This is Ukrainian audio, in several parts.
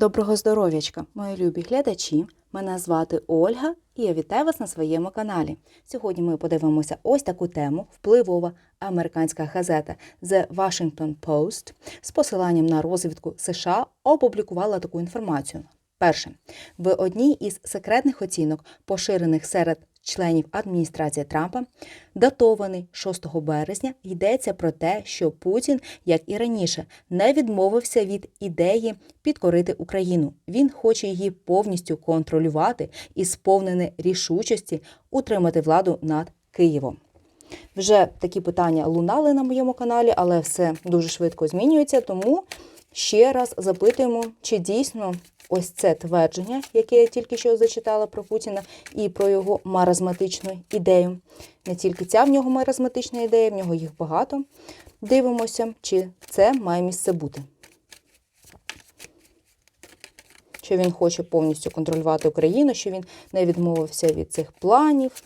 Доброго здоров'ячка, мої любі глядачі. Мене звати Ольга і я вітаю вас на своєму каналі. Сьогодні ми подивимося ось таку тему впливова американська газета The Washington Post з посиланням на розвідку США опублікувала таку інформацію. Перше, в одній із секретних оцінок, поширених серед членів адміністрації Трампа, датований 6 березня, йдеться про те, що Путін, як і раніше, не відмовився від ідеї підкорити Україну. Він хоче її повністю контролювати і сповнений рішучості утримати владу над Києвом. Вже такі питання лунали на моєму каналі, але все дуже швидко змінюється. Тому ще раз запитуємо, чи дійсно ось це твердження, яке я тільки що зачитала про Путіна, і про його маразматичну ідею. Не тільки ця в нього маразматична ідея, в нього їх багато. Дивимося, чи це має місце бути. Що він хоче повністю контролювати Україну, що він не відмовився від цих планів.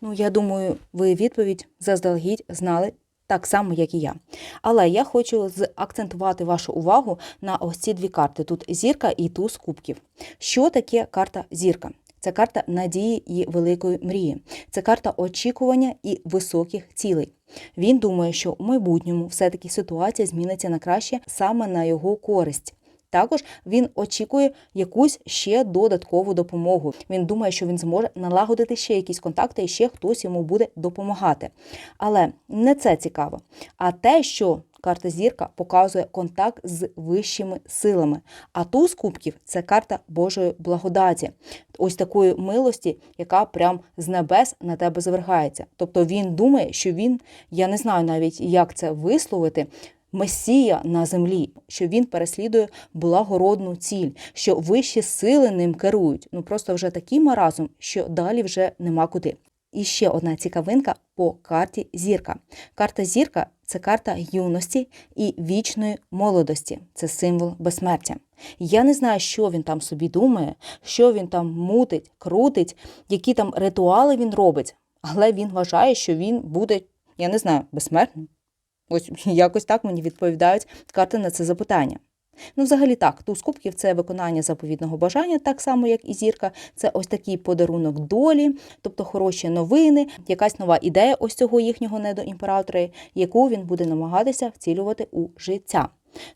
Ну, я думаю, ви відповідь заздалегідь знали так само, як і я. Але я хочу заакцентувати вашу увагу на ось ці дві карти: тут зірка і туз кубків. Що таке карта зірка? Це карта надії і великої мрії. Це карта очікування і високих цілей. Він думає, що в майбутньому все-таки ситуація зміниться на краще саме на його користь. Також він очікує якусь ще додаткову допомогу. Він думає, що він зможе налагодити ще якісь контакти, і ще хтось йому буде допомагати. Але не це цікаво, а те, що карта зірка показує контакт з вищими силами. А туз кубків це карта Божої благодаті, ось такої милості, яка прям з небес на тебе звергається. Тобто він думає, що він, я не знаю навіть, як це висловити. Месія на землі, що він переслідує благородну ціль, що вищі сили ним керують. Ну просто вже такий маразм, що далі вже нема куди. І ще одна цікавинка по карті зірка. Карта зірка це карта юності і вічної молодості. Це символ безсмертя. Я не знаю, що він там собі думає, що він там мутить, крутить, які там ритуали він робить, але він вважає, що він буде, я не знаю, безсмертним. Ось якось так мені відповідають карти на це запитання. Ну, взагалі так, туз кубків це виконання заповідного бажання, так само, як і зірка. Це ось такий подарунок долі, тобто хороші новини, якась нова ідея ось цього їхнього недоімператора, яку він буде намагатися вцілювати у життя.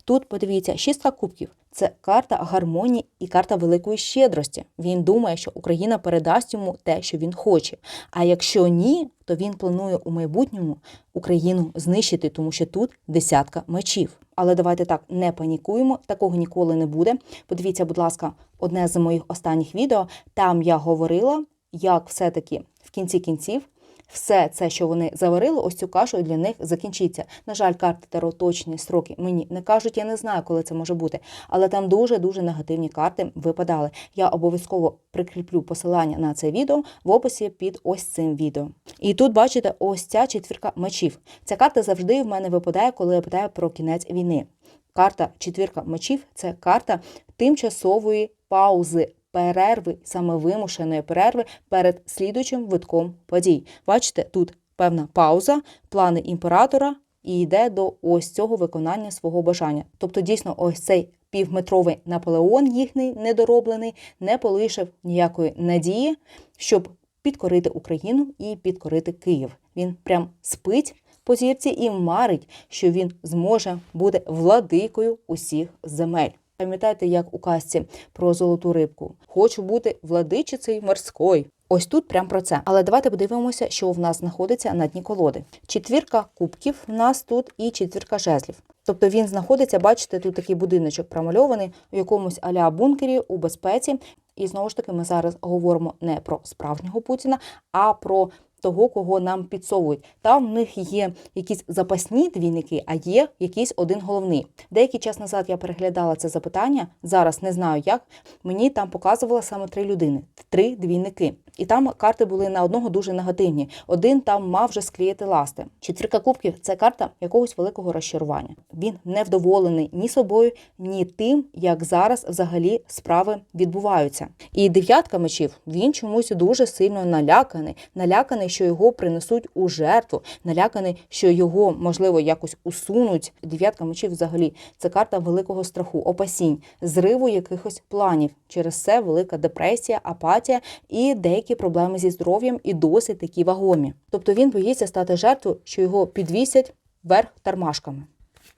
Тут подивіться, шістка кубків це карта гармонії і карта великої щедрості. Він думає, що Україна передасть йому те, що він хоче. А якщо ні, то він планує у майбутньому Україну знищити, тому що тут десятка мечів. Але давайте так не панікуємо, такого ніколи не буде. Подивіться, будь ласка, одне з моїх останніх відео. Там я говорила, як все-таки в кінці кінців все це, що вони заварили, ось цю кашу для них закінчиться. На жаль, карти Таро точні строки мені не кажуть, я не знаю, коли це може бути. Але там дуже-дуже негативні карти випадали. Я обов'язково прикріплю посилання на це відео в описі під ось цим відео. І тут бачите, ось ця четвірка мечів. Ця карта завжди в мене випадає, коли я питаю про кінець війни. Карта четвірка мечів це карта тимчасової паузи перерви, саме вимушеної перерви перед слідуючим витком подій. Бачите, тут певна пауза, плани імператора і йде до ось цього виконання свого бажання. Тобто, дійсно, ось цей півметровий Наполеон, їхній недороблений, не полишив ніякої надії, щоб підкорити Україну і підкорити Київ. Він прям спить по зірці і марить, що він зможе бути владикою усіх земель. Пам'ятаєте, як у казці про золоту рибку? Хочу бути владичицею морською. Ось тут прям про це. Але давайте подивимося, що в нас знаходиться на дні колоди. Четвірка кубків в нас тут і четвірка жезлів. Тобто він знаходиться, бачите, тут такий будиночок промальований у якомусь аля бункері у безпеці. І знову ж таки, ми зараз говоримо не про справжнього Путіна, а про того, кого нам підсовують. Там в них є якісь запасні двійники, а є якийсь один головний. Деякий час назад я переглядала це запитання. Зараз не знаю як. Мені там показувало саме три людини, три двійники. І там карти були на одного дуже негативні. Один там мав вже склеїти ласти. Четвірка кубків це карта якогось великого розчарування. Він невдоволений ні собою, ні тим, як зараз взагалі справи відбуваються. І дев'ятка мечів він чомусь дуже сильно наляканий, наляканий що його принесуть у жертву, наляканий, що його можливо якось усунуть. Дев'ятка мечів взагалі це карта великого страху, опасінь, зриву якихось планів. Через це велика депресія, апатія і деякі проблеми зі здоров'ям і досить такі вагомі. Тобто він боїться стати жертвою, що його підвісять вверх тармашками.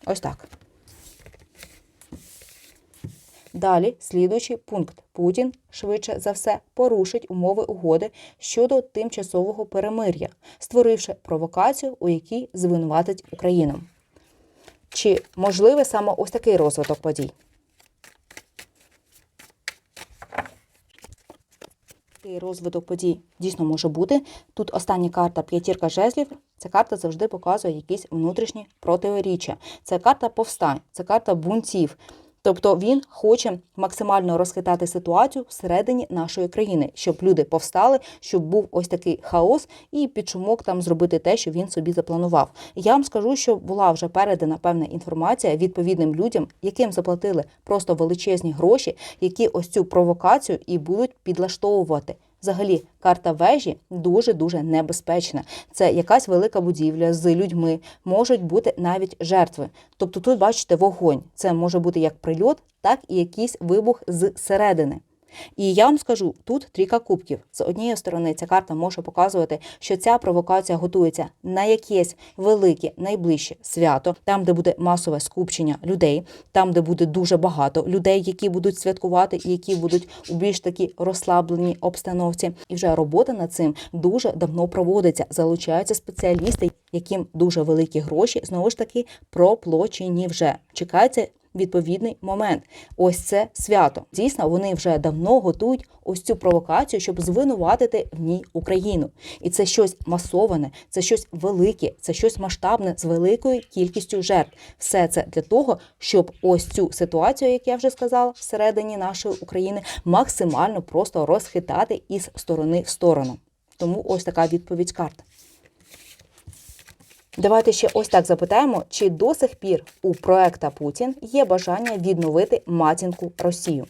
Ось так. Далі, слідуючий пункт. Путін швидше за все порушить умови угоди щодо тимчасового перемир'я, створивши провокацію, у якій звинуватить Україну. Чи можливий саме ось такий розвиток подій? Розвиток подій дійсно може бути. Тут остання карта п'ятірка жезлів. Ця карта завжди показує якісь внутрішні протиріччя. Це карта повстань, це карта бунтів. Тобто він хоче максимально розхитати ситуацію всередині нашої країни, щоб люди повстали, щоб був ось такий хаос, і під шумок там зробити те, що він собі запланував. Я вам скажу, що була вже передана певна інформація відповідним людям, яким заплатили просто величезні гроші, які ось цю провокацію і будуть підлаштовувати. Взагалі, карта вежі дуже дуже небезпечна. Це якась велика будівля з людьми, можуть бути навіть жертви. Тобто, тут бачите вогонь. Це може бути як прильот, так і якийсь вибух зсередини. І я вам скажу, тут трійка кубків. З однієї сторони, ця карта може показувати, що ця провокація готується на якесь велике найближче свято, там, де буде масове скупчення людей, там, де буде дуже багато людей, які будуть святкувати і які будуть у більш такі розслабленій обстановці. І вже робота над цим дуже давно проводиться. Залучаються спеціалісти, яким дуже великі гроші знову ж таки проплачені вже. Чекається відповідний момент. Ось це свято. Дійсно, вони вже давно готують ось цю провокацію, щоб звинуватити в ній Україну. І це щось масоване, це щось велике, це щось масштабне з великою кількістю жертв. Все це для того, щоб ось цю ситуацію, як я вже сказала, всередині нашої України максимально просто розхитати із сторони в сторону. Тому ось така відповідь карт. Давайте ще ось так запитаємо, чи до сих пір у проекта Путін є бажання відновити матінку Росію.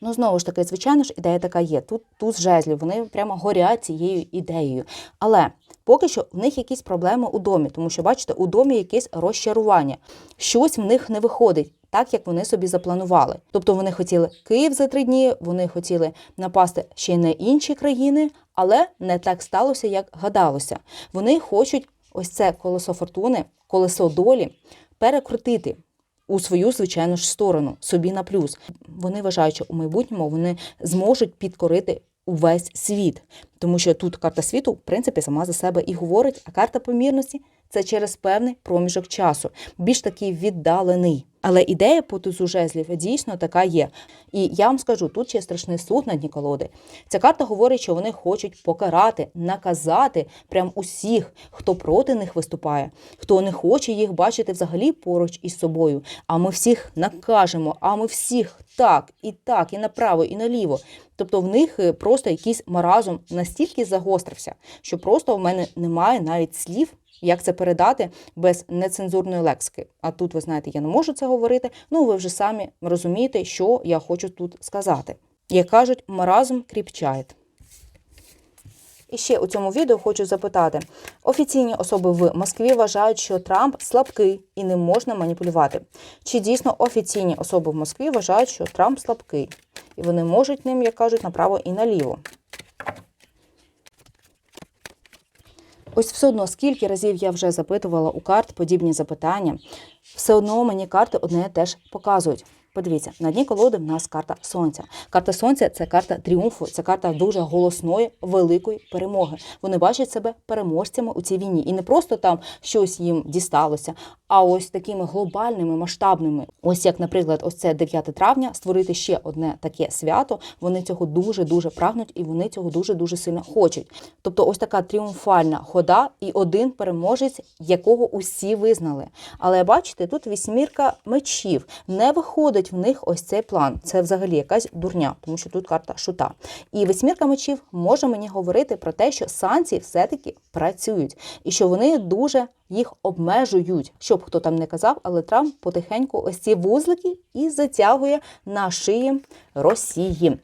Ну, знову ж таки, звичайно ж, ідея така є. Тут туз жезлів, вони прямо горять цією ідеєю. Але поки що в них якісь проблеми у домі, тому що, бачите, у домі якесь розчарування. Щось в них не виходить. Так, як вони собі запланували. Тобто вони хотіли Київ за три дні, вони хотіли напасти ще й на інші країни, але не так сталося, як гадалося. Вони хочуть ось це колесо фортуни, колесо долі перекрутити у свою звичайну ж сторону, собі на плюс. Вони вважають, що у майбутньому вони зможуть підкорити увесь світ, тому що тут карта світу, в принципі, сама за себе і говорить, а карта помірності це через певний проміжок часу, більш такий віддалений. Але ідея по тузу жезлів дійсно така є. І я вам скажу, тут ще страшний суд на дні колоди. Ця карта говорить, що вони хочуть покарати, наказати прям усіх, хто проти них виступає, хто не хоче їх бачити взагалі поруч із собою. А ми всіх накажемо, а ми всіх так, і так, і направо, і наліво. Тобто в них е, просто якийсь маразм настільки загострився, що просто в мене немає навіть слів. Як це передати без нецензурної лексики? А тут, ви знаєте, я не можу це говорити. Ну, ви вже самі розумієте, що я хочу тут сказати. Як кажуть, маразм кріпчає. І ще у цьому відео хочу запитати: офіційні особи в Москві вважають, що Трамп слабкий і не можна маніпулювати. Чи дійсно офіційні особи в Москві вважають, що Трамп слабкий, і вони можуть ним, як кажуть, направо і наліво? Ось все одно, скільки разів я вже запитувала у карт подібні запитання, все одно мені карти одне теж показують. Подивіться, на дні колоди в нас карта сонця. Карта сонця це карта тріумфу, це карта дуже голосної, великої перемоги. Вони бачать себе переможцями у цій війні. І не просто там щось їм дісталося, а ось такими глобальними, масштабними. Ось як, наприклад, ось це 9 травня, створити ще одне таке свято. Вони цього дуже дуже прагнуть і вони цього дуже дуже сильно хочуть. Тобто, ось така тріумфальна хода і один переможець, якого усі визнали. Але бачите, тут вісьмірка мечів не виходить входить в них ось цей план. Це взагалі якась дурня, тому що тут карта шута. І восьмірка мечів може мені говорити про те, що санкції все-таки працюють, і що вони дуже їх обмежують. Щоб хто там не казав, але Трамп потихеньку ось ці вузлики і затягує на шиї Росії.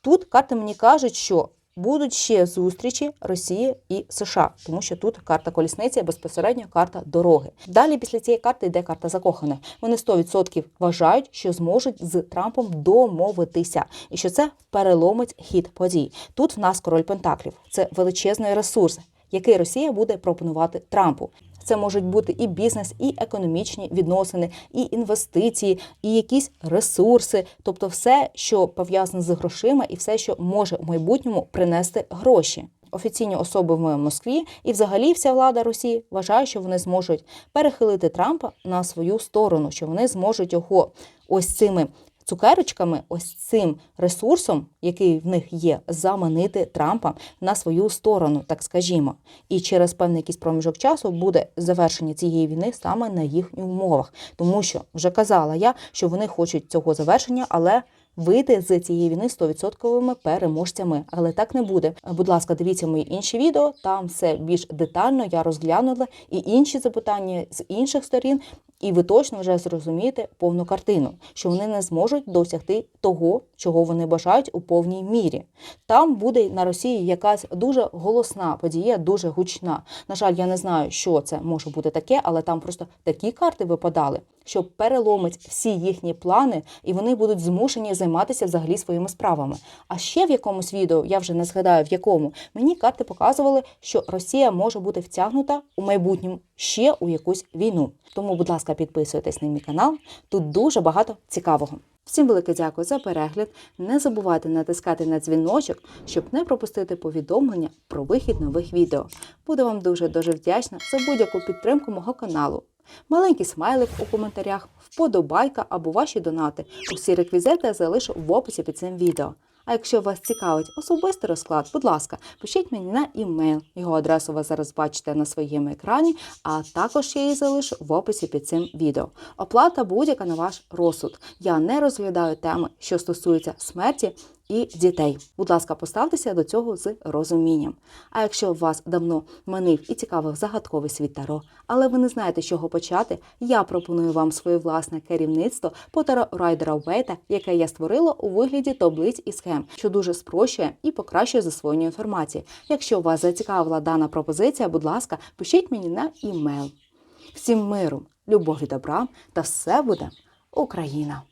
Тут карти мені кажуть, що будуть ще зустрічі Росії і США, тому що тут карта колісниці безпосередньо карта дороги. Далі після цієї карти йде карта закоханих. Вони 100% вважають, що зможуть з Трампом домовитися, і що це переломить хід подій. Тут в нас король Пентаклів. Це величезний ресурс, який Росія буде пропонувати Трампу. Це можуть бути і бізнес, і економічні відносини, і інвестиції, і якісь ресурси, тобто все, що пов'язане з грошима, і все, що може в майбутньому принести гроші. Офіційні особи в Москві і взагалі вся влада Росії вважає, що вони зможуть перехилити Трампа на свою сторону, що вони зможуть його ось цими цукерочками, ось цим ресурсом, який в них є, заманити Трампа на свою сторону, так скажімо. І через певний якийсь проміжок часу буде завершення цієї війни саме на їхніх умовах, тому що вже казала я, що вони хочуть цього завершення, але. Вийти з цієї війни 100% переможцями, але так не буде. Будь ласка, дивіться мої інші відео. Там все більш детально я розглянула і інші запитання з інших сторін. І ви точно вже зрозумієте повну картину, що вони не зможуть досягти того, чого вони бажають у повній мірі. Там буде на Росії якась дуже голосна подія, дуже гучна. На жаль, я не знаю, що це може бути таке, але там просто такі карти випадали, що переломить всі їхні плани, і вони будуть змушені займатися взагалі своїми справами. А ще в якомусь відео, я вже не згадаю в якому, мені карти показували, що Росія може бути втягнута у майбутньому ще у якусь війну. Тому, будь ласка, підписуйтесь на мій канал. Тут дуже багато цікавого. Всім велике дякую за перегляд. Не забувайте натискати на дзвіночок, щоб не пропустити повідомлення про вихід нових відео. Буду вам дуже дуже вдячна за будь-яку підтримку мого каналу. Маленький смайлик у коментарях, вподобайка або ваші донати. Усі реквізити я залишу в описі під цим відео. А якщо вас цікавить особистий розклад, будь ласка, пишіть мені на імейл. Його адресу ви зараз бачите на своєму екрані, а також я її залишу в описі під цим відео. Оплата будь-яка на ваш розсуд. Я не розглядаю теми, що стосуються смерті і дітей. Будь ласка, поставтеся до цього з розумінням. А якщо вас давно манив і цікавив загадковий світ Таро, але ви не знаєте, з чого почати, я пропоную вам своє власне керівництво по Таро Райдера Вейта, яке я створила у вигляді таблиць і схем, що дуже спрощує і покращує засвоєння інформації. Якщо вас зацікавила дана пропозиція, будь ласка, пишіть мені на імейл. Всім миру, любові, добра та все буде Україна!